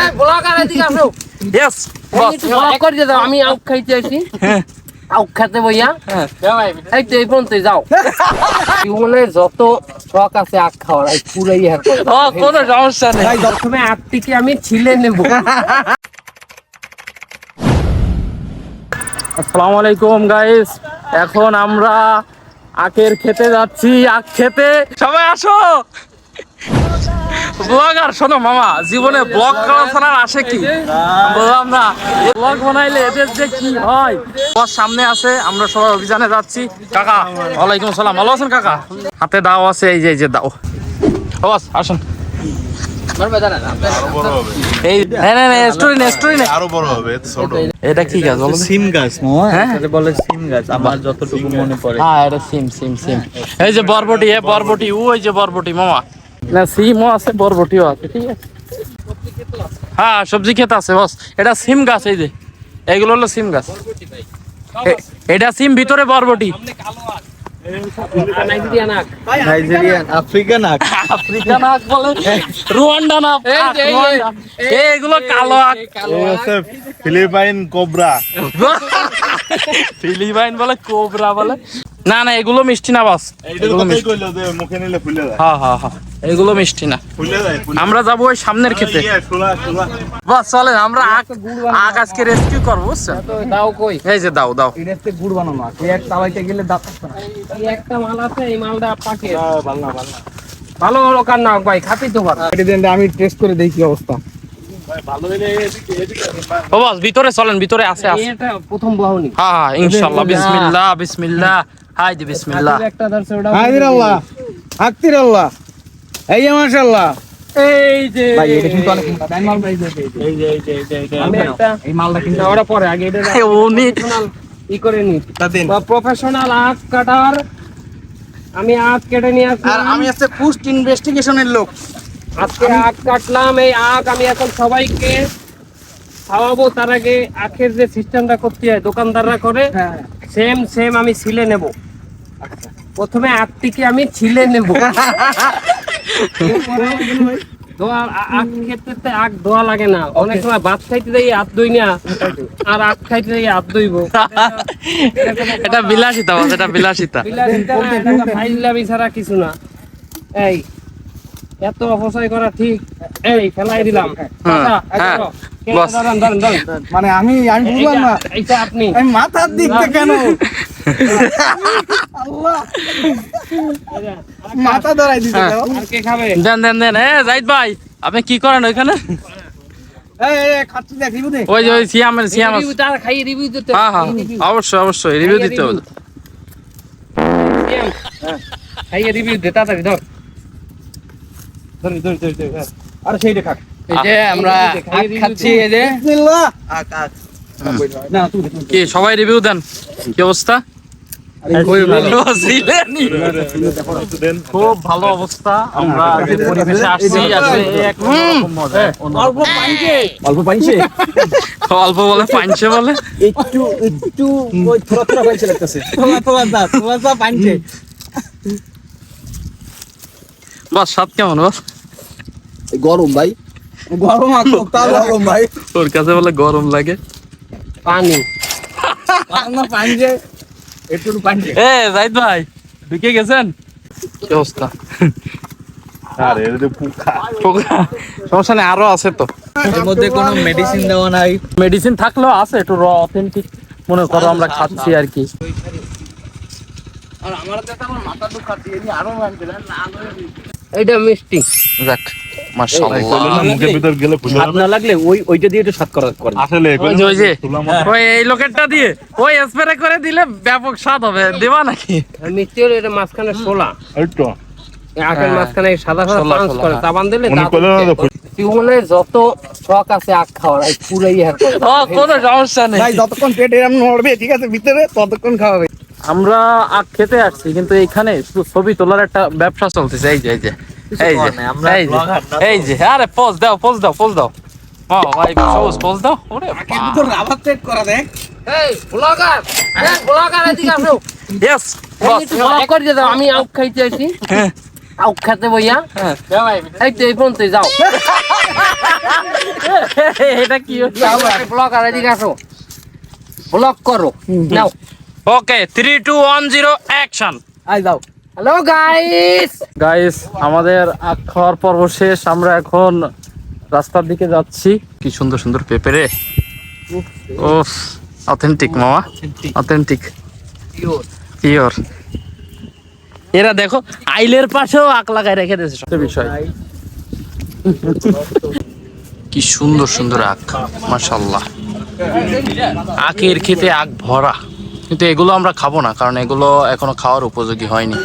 এই ব্লগার এদিকে আসো। ইয়েস বস একটু ব্লগ করে দিয়ে দাও আমি আউট খাইতে আউট খাতে বইয়া। এই তো এই পর্যন্ত যাও। যত শখ আছে আখ খাওয়ার এই পুরাই কোনো সমস্যা নেই। প্রথমে আখটিকে আমি ছিলে নেব। আসসালামু আলাইকুম গাইস এখন আমরা আখের খেতে যাচ্ছি আখ খেতে। সবাই আসো। ব্লগার শোনো মামা জীবনে ব্লগ করা ছাড়া আসে কি? বললাম না ব্লগ বানাইলে এদের যে কি হয়? বস সামনে আছে আমরা সবাই অভিযানে যাচ্ছি। কাকা ওয়ালাইকুম আসসালাম। ভালো আছেন কাকা? হাতে দাও আছে এই যে এই যে দাও। ও বস আসুন। এই না না না স্টোরি না স্টোরি না। আরও বড় হবে ছোট। এটা কি গাছ বলো সিম গাছ মামা। হ্যাঁ? এটাকে বলে সিম গাছ আমার যতটুকু মনে পড়ে। হ্যাঁ এটা সিম সিম সিম। এই যে বরবটি এ বরবটি ওই যে বরবটি মামা। না সিমও আছে বরবটিও আছে ঠিক আছে। হ্যাঁ সবজি ক্ষেত আছে বস। এটা সিম গাছ এই যে। এগুলো হলো সিম গাছ। এটা সিম ভিতরে বরবটি। Philippine cobra. ফিলিপাইন বলে কোবরা বলে। না না এগুলো মিষ্টি না বাস। এগুলো মিষ্টি। কইলো যে মুখে নিলে ফুলে যায়। হ্যাঁ হ্যাঁ হ্যাঁ এগুলো মিষ্টি না। আমরা যাব ওই সামনের খেতে ইয়ে, বাস চলেন আমরা আজকে রেস্কিউ করব বুঝছেন? দাও কই? এই যে দাও দাও। গুড় বানানো এক তাওয়াইতে গেলে দাঁত আসবে না। এই একটা মাল আছে এই মালটা পাকে ভালো ভালো হলো কার না ভাই খাতি তো ভালো। আমি টেস্ট করে দেখি অবস্থা। ভালো হইলে এদিকে এদিকে ও বাস ভিতরে চলেন ভিতরে আছে আছে। প্রথম বাহুনি হ্যাঁ হ্যাঁ ইনশাআল্লাহ বিসমিল্লাহ বিসমিল্লাহ। হাই দি বিসমিল্লাহ। একটা ধরছে ওটা হাজির আল্লাহ হাক্তির আল্লাহ। এই যে মাশাআল্লাহ। এই যে। ভাই এটা কিন্তু অনেক মোটা। মাল এই যে, এই যে, এই যে, এই যে, এই যে, আমি একটা এই মালটা কিন্তু না, পরে আগে এটা উনি। প্রফেশনাল ই করে নি। বা প্রফেশনাল আখ কাটার আমি আখ কেটে নিয়ে আর আমি আছে পোস্ট ইনভেস্টিগেশনের লোক। আজকে আখ কাটলাম এই আখ আমি এখন সবাইকে খাওয়াবো তার আগে আখের যে সিস্টেমটা করতে হয় দোকানদাররা করে হ্যাঁ। সেম সেম আমি ছিলে নেব। প্রথমে আখটিকে আমি ছিলে নেব। আখ খেতে আখ ধোয়া লাগে না। অনেক সময় ভাত খাইতে যাই হাত দই না। আর আখ খাইতে যাই হাত এটা বিলাসিতা এটা বিলাসিতা। বিলাসিতা ছাড়া কিছু না। এই এত অপচয় করা ঠিক। এই ফেলাই দিলাম। হ্যাঁ, আচ্ছা, হ্যাঁ, ধরেন। মানে আমি আমি বুঝলাম না। আপনি। আমি মাথার দিক থেকে কেন মাথা ধরাই হ্যাঁ। কে খাবে? দেন দেন দেন। এ জাহিদ ভাই আপনি কি করেন ওইখানে? ওই ওই সিয়ামের সিয়াম দিতে হ্যাঁ হ্যাঁ অবশ্যই অবশ্যই রিভিউ দিতে হবে। খাইয়ে রিভিউ দে তাড়াতাড়ি ধর। ধরি ধরি ধরি ধরি। আরে সেইটা এই যে আমরা আখ খাচ্ছি এই যে। আখ আখ। না তুই তুই কি সবাই রিভিউ দেন? কি অবস্থা? সিলেনি। খুব ভালো অবস্থা। আমরা যে পরিবেশে আসছি আসলে এক রকম মজা অল্প পাইছে অল্প বলে পাঞ্চে বলে? একটু একটু থোড়া থোড়া পাইছে লাগতেছে থোড়া থোড়া দা থোড়া থোড়া পাইছে বাস স্বাদ কেমন বাস? গরম ভাই গরম আকো গরম ভাই তোর কাছে বলে গরম লাগে পানি না একটু পাইছে এ জাহিদ ভাই ঢুকে গেছেন কি অবস্থা আরে এর পোকা। সমস্যা নেই আরও আছে তো এর মধ্যে কোনো মেডিসিন দেওয়া নাই মেডিসিন থাকলেও আছে একটু র অথেন্টিক মনে করো আমরা খাচ্ছি আর কি আর আমার মাথা আরও এইটা মিষ্টি যাক হ্যাঁ। যত শখ আছে আখ খাওয়ার পুরাই সমস্যা নেই ভাই যতক্ষণ পেট এরম নড়বে ঠিক আছে ভিতরে ততক্ষণ খাওয়াবে আমরা আখ খেতে আসছি কিন্তু এখানে ছবি তোলার একটা ব্যবসা চলতেছে এই যে এই যে এই যে এই যে এই যে আরে পোজ দাও পোজ দাও পোজ দাও। ও ভাই সবুজ পোজ দাও। ওরে কিন্তু রাবার করা দেখ। এই ব্লগার এই ব্লগার এদিকে আসো। ইয়েস বস ব্লগ করে দাও আমি আউট খাইতে আছি আউট খাতে বইয়া। হ্যাঁ। এই তো এই পর্যন্ত যাও। এটা কি ব্লক আর এদিকে আসো। ব্লক করো। নাও। Okay three two one zero action I যাও। হ্যালো গাইস গাইস আমাদের আখ খাওয়ার পর্ব শেষ। আমরা এখন রাস্তার দিকে যাচ্ছি। কি সুন্দর সুন্দর পেঁপে ও অথেন্টিক মামা। অথেন্টিক পিওর এরা দেখো আইলের পাশেও আখ লাগাই রেখে দিয়েছে সব। বিষয়। কি সুন্দর সুন্দর আখ মাশাল্লাহ আখের খেতে আখ ভরা। কিন্তু এগুলো আমরা খাব না কারণ এগুলো এখনও খাওয়ার উপযোগী হয়নি।